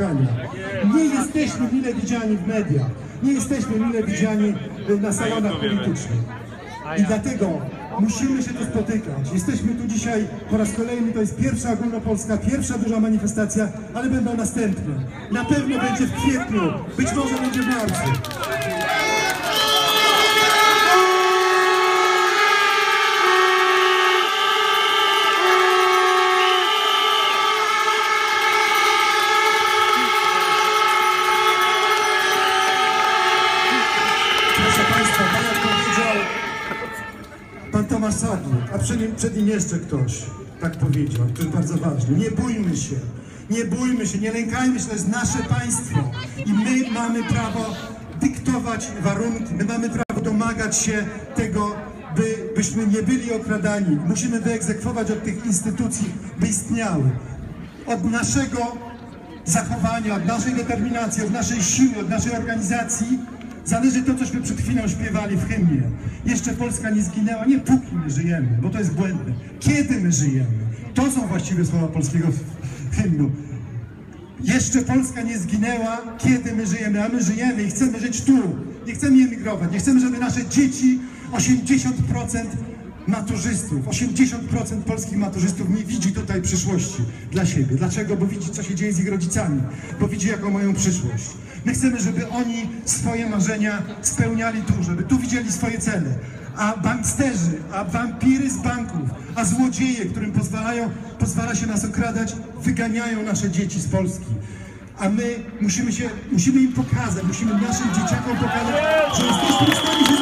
spotkania. Nie jesteśmy mile widziani w mediach, nie jesteśmy mile widziani y, na salonach politycznych. I dlatego musimy się tu spotykać. Jesteśmy tu dzisiaj po raz kolejny, to jest pierwsza ogólnopolska, pierwsza duża manifestacja, ale będą następne. Na pewno będzie w kwietniu, być może będzie w marcu. Proszę Państwa, tak jak powiedział Pan Tomasz Sadlik, a przed nim, przed nim jeszcze ktoś tak powiedział, to jest bardzo ważne. Nie bójmy się, nie bójmy się, nie lękajmy się, to jest nasze państwo i my mamy prawo dyktować warunki, my mamy prawo domagać się tego, by, byśmy nie byli okradani. Musimy wyegzekwować od tych instytucji, by istniały. Od naszego zachowania, od naszej determinacji, od naszej siły, od naszej organizacji zależy to, cośmy przed chwilą śpiewali w hymnie. Jeszcze Polska nie zginęła, nie póki my żyjemy, bo to jest błędne. Kiedy my żyjemy? To są właściwe słowa polskiego hymnu. Jeszcze Polska nie zginęła, kiedy my żyjemy, a my żyjemy i chcemy żyć tu. Nie chcemy emigrować, nie chcemy, żeby nasze dzieci, 80% maturzystów, 80% polskich maturzystów nie widzi tutaj przyszłości dla siebie. Dlaczego? Bo widzi, co się dzieje z ich rodzicami, bo widzi, jaką mają przyszłość. My chcemy, żeby oni swoje marzenia spełniali tu, żeby tu widzieli swoje cele. A banksterzy, a wampiry z banków, a złodzieje, którym pozwalają, pozwala się nas okradać, wyganiają nasze dzieci z Polski. A my musimy, się, musimy im pokazać, musimy naszym dzieciakom pokazać, że jesteśmy w stanie się.